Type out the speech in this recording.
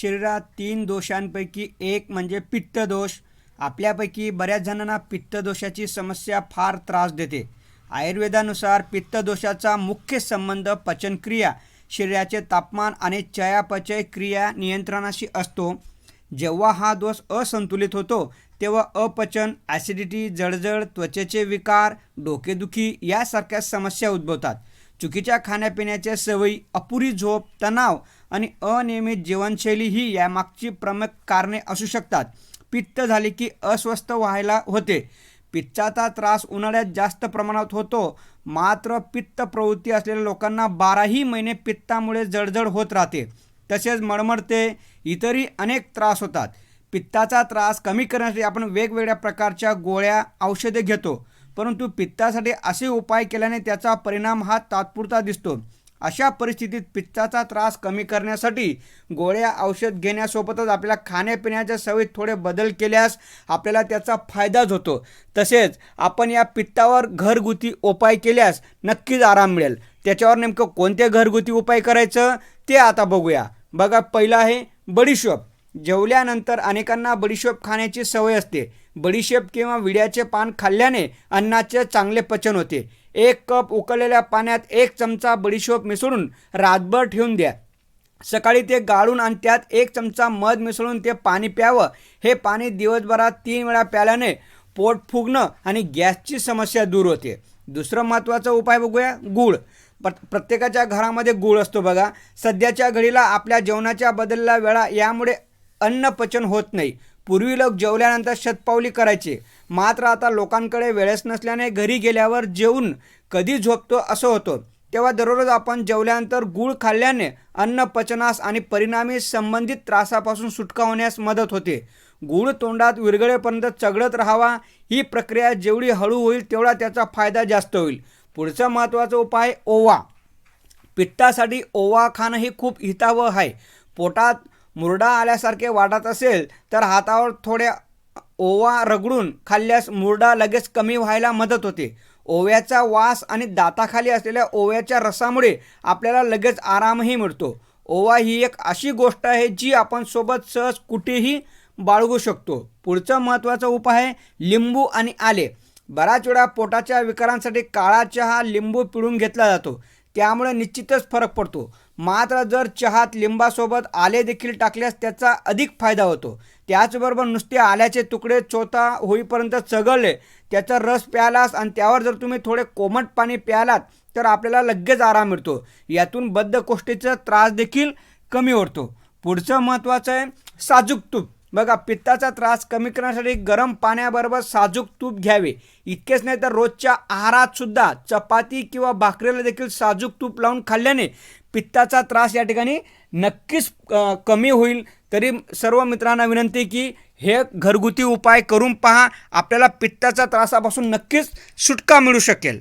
शरीरात तीन दोषांपैकी एक म्हणजे पित्तदोष. आपल्यापैकी बऱ्याच जणांना पित्तदोषाची समस्या फार त्रास देते. आयुर्वेदानुसार पित्तदोषाचा मुख्य संबंध पचनक्रिया शरीराचे तापमान आणि चयापचय क्रिया नियंत्रणाशी असतो. जेव्हा हा दोष असंतुलित होतो तेव्हा अपचन ॲसिडिटी जळजळ त्वचेचे विकार डोकेदुखी यासारख्या समस्या उद्भवतात. चुकीच्या खाण्यापिण्याच्या सवयी अपुरी झोप तणाव आणि अनियमित जीवनशैली ही यामागची प्रमुख कारणे असू शकतात. पित्त झाले की अस्वस्थ व्हायला होते. पित्ताचा त्रास उन्हाळ्यात जास्त प्रमाणात होतो. मात्र पित्त प्रवृत्ती असलेल्या लोकांना बाराही महिने पित्तामुळे जळजळ होत राहते. तसेच मळमळते इतरही अनेक त्रास होतात. पित्ताचा त्रास कमी करण्यासाठी आपण वेगवेगळ्या प्रकारच्या गोळ्या औषधे घेतो. परंतु पित्तासाठी असे उपाय केल्याने त्याचा परिणाम हा तात्पुरता दिसतो. अशा परिस्थितीत पित्ताचा त्रास कमी करण्यासाठी गोळ्या औषध घेण्यासोबतच आपल्या खाण्यापिण्याच्या सवयीत थोडे बदल केल्यास आपल्याला त्याचा फायदाच होतो. तसेच आपण या पित्तावर घरगुती उपाय केल्यास नक्कीच आराम मिळेल. त्याच्यावर नेमकं कोणते घरगुती उपाय करायचं ते आता बघूया. बघा पहिलं आहे बडीशोप. जेवल्यानंतर अनेकांना बडीशोप खाण्याची सवय असते. बडीशेप किंवा विड्याचे पान खाल्ल्याने अन्नाचे चांगले पचन होते. एक कप उकळलेल्या पाण्यात एक चमचा बडीशेप मिसळून रातभर ठेवून द्या. सकाळी ते गाळून आणि त्यात एक चमचा मध मिसळून ते पाणी प्यावं. हे पाणी दिवसभरात तीन वेळा प्याल्याने पोट फुगणं आणि गॅसची समस्या दूर होते. दुसरं महत्त्वाचा उपाय बघूया गूळ. प्र प्रत्येकाच्या घरामध्ये गूळ असतो बघा. सध्याच्या घडीला आपल्या जेवणाच्या बदलल्या वेळा यामुळे अन्न पचन होत नाही. पूर्वी लोक जेवल्यानंतर शतपावली करायचे. मात्र आता लोकांकडे वेळच नसल्याने घरी गेल्यावर जेवून कधी झोपतो असं होतं. तेव्हा दररोज आपण जेवल्यानंतर गूळ खाल्ल्याने अन्न पचनास आणि परिणामी संबंधित त्रासापासून सुटका होण्यास मदत होते. गूळ तोंडात विरघळेपर्यंत चघळत राहावा ही प्रक्रिया जेवढी हळू होईल तेवढा त्याचा फायदा जास्त होईल. पुढचा महत्त्वाचा उपाय ओवा. पित्तासाठी ओवा खाणं हे खूप हितावह आहे. पोटात मुरडा आल्यासारखे वाटत असेल तर हातावर थोड्या ओवा रगडून खाल्ल्यास मुरडा लगेच कमी व्हायला मदत होते. ओव्याचा वास आणि दाताखाली असलेल्या ओव्याच्या रसामुळे आपल्याला लगेच आरामही मिळतो. ओवा ही एक अशी गोष्ट आहे जी आपण सोबत सहज कुठेही बाळगू शकतो. पुढचा महत्त्वाचा उपाय आहे लिंबू आणि आले. बऱ्याच वेळा पोटाच्या विकारांसाठी काळा चहा लिंबू पिळून घेतला जातो. त्यामुळे निश्चितच फरक पडतो. मात्र जर चहात लिंबासोबत आले देखील टाकल्यास त्याचा अधिक फायदा होतो. त्याचबरोबर नुसते आल्याचे तुकडे चोथा होईपर्यंत चघळले त्याचा रस प्यालास आणि त्यावर जर तुम्ही थोडे कोमट पाणी प्यालात तर आपल्याला लगेच आराम मिळतो. यातून बद्धकोष्ठीचा त्रास देखील कमी होतो. पुढचं महत्त्वाचं आहे साजूक तूप. बघा पित्ताचा त्रास कमी करण्यासाठी गरम पाण्याबरोबर साजूक तूप घ्यावे. इतकेच नाही तर रोजच्या आहारात सुद्धा चपाती किंवा भाकरीला देखील साजूक तूप लावून खाल्ल्याने पित्ताचा त्रास या ठिकाणी नक्कीच कमी होईल. तरी सर्व मित्रांना विनंती की हे घरगुती उपाय करून पहा. आपल्याला पित्ताच्या त्रासापासून नक्कीच सुटका मिळू शकेल.